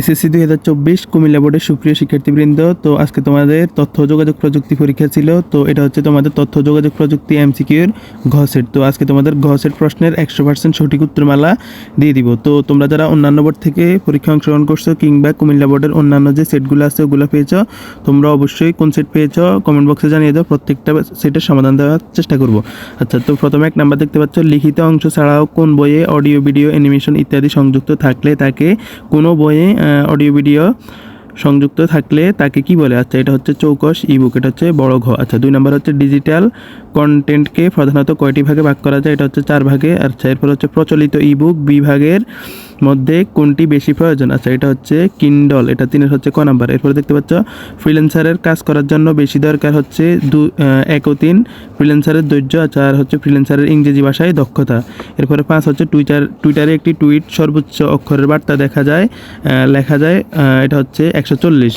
SSC দুই হাজার চব্বিশ কুমিল্লা বোর্ডের সুপ্রিয় শিক্ষার্থীবৃন্দ, তো আজকে তোমাদের তথ্য যোগাযোগ প্রযুক্তি পরীক্ষা ছিল, তো এটা হচ্ছে তোমাদের তথ্য যোগাযোগ প্রযুক্তি এমসিকিউর ঘ সেট। তো আজকে তোমাদের ঘ সেট প্রশ্নের একশো পার্সেন্ট সঠিক উত্তরমালা দিয়ে দিব। তো তোমরা যারা অন্যান্য বোর্ড থেকে পরীক্ষা অংশগ্রহণ করছ কিংবা কুমিল্লা বোর্ডের অন্যান্য যে সেটগুলো আছে ওগুলো পেয়েছ, তোমরা অবশ্যই কোন সেট পেয়েছ কমেন্ট বক্সে জানিয়ে দাও, প্রত্যেকটা সেটের সমাধান দেওয়ার চেষ্টা করব। আচ্ছা তো প্রথমে এক নাম্বার দেখতে পাচ্ছ, লিখিত অংশ ছাড়াও কোন বইয়ে অডিও, ভিডিও, অ্যানিমেশন ইত্যাদি সংযুক্ত থাকলে তাকে কোনো বইয়ে অডিও ভিডিও সংযুক্ত থাকলে তাকে কি বলে? আচ্ছা এটা হচ্ছে চৌকস ইবুক এটা হচ্ছে বড় ঘ। আচ্ছা দুই নম্বর হচ্ছে ডিজিটাল কন্টেন্টকে প্রধানত কয়টি ভাগে ভাগ করা যায়? এটা হচ্ছে চার ভাগে। আচ্ছা এরপর হচ্ছে প্রচলিত ইবুক বিভাগের মধ্যে কোনটি বেশি প্রয়োজন? আচ্ছা এটা হচ্ছে কিন্ডল এটা তিনের হচ্ছে ক নাম্বার। এরপরে দেখতে পাচ্ছ ফ্রিল্যান্সারের কাজ করার জন্য বেশি দরকার হচ্ছে দু এক ও তিন। ফ্রিল্যান্সারের ধৈর্য আচ্ছা আর হচ্ছে ফ্রিল্যান্সারের ইংরেজি ভাষায় দক্ষতা। এরপরে পাঁচ হচ্ছে টুইটার টুইটারে একটি টুইট সর্বোচ্চ অক্ষরের বার্তা দেখা যায় লেখা যায় এটা হচ্ছে একশো চল্লিশ।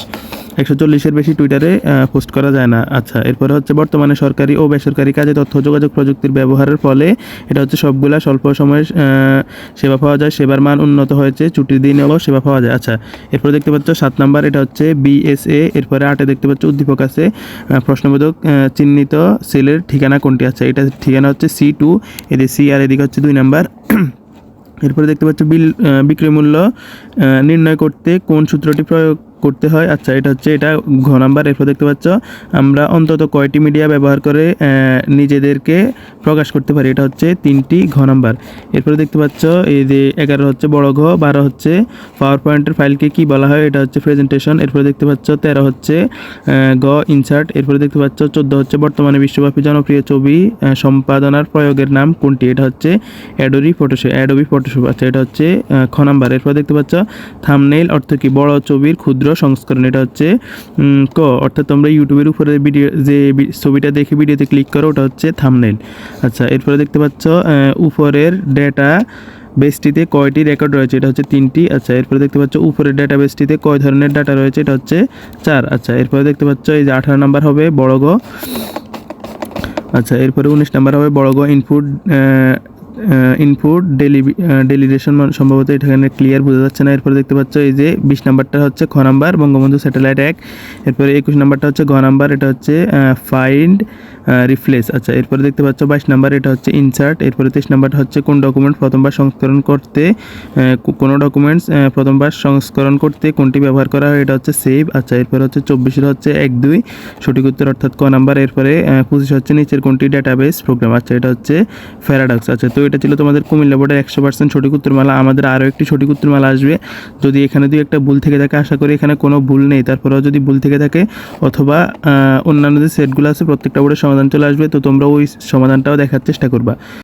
একশো চল্লিশের বেশি টুইটারে পোস্ট করা যায় না। আচ্ছা এরপরে হচ্ছে বর্তমানে সরকারি ও বেসরকারি কাজে তথ্য, যোগাযোগ প্রযুক্তির ব্যবহারের ফলে এটা হচ্ছে সবগুলা স্বল্প সময়ে সেবা পাওয়া যায়, সেবার মান উন্নত হয়েছে, ছুটির দিনেও সেবা পাওয়া যায়। আচ্ছা এরপরে দেখতে পাচ্ছ সাত নাম্বার, এটা হচ্ছে বিএসএ এরপরে আটে দেখতে পাচ্ছ উদ্দীপক আছে। প্রশ্নবোধক চিহ্নিত সেলের ঠিকানা কোনটি? আছে এটা ঠিকানা হচ্ছে সি টু এদিকে সি আর এদিকে হচ্ছে দুই নাম্বার। এরপরে দেখতে পাচ্ছ বিল বিক্রয় মূল্য নির্ণয় করতে কোন সূত্রটি প্রয়োগ করতে হয়। আচ্ছা এটা হচ্ছে, এটা ঘ নাম্বার, এরপর দেখতে পাচ্ছ, আমরা অন্তত কয়টি মিডিয়া ব্যবহার করে নিজেদেরকে প্রকাশ করতে পারি? এটা হচ্ছে তিনটি ঘ নাম্বার। এরপরে দেখতে পাচ্ছ, এই যে এগারো হচ্ছে বড় ঘ, বারো হচ্ছে পাওয়ার পয়েন্টের ফাইলকে কি বলা হয়? এটা হচ্ছে প্রেজেন্টেশন এরপরে দেখতে পাচ্ছ, তেরো হচ্ছে গ ইনসার্ট এরপরে দেখতে পাচ্ছ, চোদ্দ হচ্ছে বর্তমানে বিশ্বব্যাপী জনপ্রিয় ছবি সম্পাদনার প্রয়োগের নাম কোনটি? এটা হচ্ছে অ্যাডোরি ফটোশপ অ্যাডোবি ফটোশপ আচ্ছা এটা হচ্ছে খ নাম্বার। এরপর দেখতে পাচ্ছ থামনেইল অর্থ কি? বড় ছবির ক্ষুদ্র সংস্করণ এটা হচ্ছে ক, অর্থাৎ তোমরা ইউটিউবের উপরে ভিডিও যে ছবিটা দেখে ভিডিওতে ক্লিক করো, ওটা হচ্ছে থামনেইল আচ্ছা এরপরে দেখতে পাচ্ছ উপরের ডেটা বেসটিতে কয়টি রেকর্ড রয়েছে, এটা হচ্ছে তিনটি। আচ্ছা এরপরে দেখতে পাচ্ছ, উপরের ডেটা বেসটিতে কয় ধরনের ডাটা রয়েছে, এটা হচ্ছে চার। আচ্ছা এরপরে দেখতে পাচ্ছ, এই যে আঠারো নাম্বার হবে বড় গ। আচ্ছা এরপরে উনিশ নাম্বার হবে বড় গ ইনপুট ইনপুট ডেলি ডেলিগেশন সম্ভবত এখানে ক্লিয়ার বোঝা যাচ্ছে না। এরপরে দেখতে পাচ্ছ এই যে বিশ নাম্বারটা হচ্ছে খ নাম্বার, বঙ্গবন্ধু স্যাটেলাইট এক। এরপরে একুশ নাম্বারটা হচ্ছে ঘ নাম্বার, এটা হচ্ছে ফাইন্ড রিফ্লেস আচ্ছা এরপরে দেখতে পাচ্ছ বাইশ নাম্বার, এটা হচ্ছে ইনসার্ট এরপরে তেইশ নাম্বারটা হচ্ছে কোন ডকুমেন্ট প্রথমবার সংস্করণ করতে কোনো ডকুমেন্টস প্রথমবার সংস্করণ করতে কোনটি ব্যবহার করা হয়, এটা হচ্ছে সেভ আচ্ছা এরপরে হচ্ছে চব্বিশের হচ্ছে এক দুই, সঠিক উত্তর অর্থাৎ ক নাম্বার, এরপরে পঁচিশ হচ্ছে নিচের কোনটি ডাটাবেস প্রোগ্রাম আচ্ছা এটা হচ্ছে ফ্যারাডক্স আচ্ছা তো এটা ছিল তোমাদের কুমিল্লা বোর্ডের একশো পার্সেন্ট সঠিক উত্তরমালা। আমাদের আরও একটি সঠিক উত্তরমালা আসবে। যদি এখানে দুই একটা ভুল থেকে থাকে, আশা করি এখানে কোনো ভুল নেই। তারপরেও যদি ভুল থেকে থাকে অথবা অন্যান্য যে সেটগুলো আছে, প্রত্যেকটা বোর্ডের সমাধান চলে আসবে। তো তোমরা ওই সমাধানটাও দেখার চেষ্টা করবা।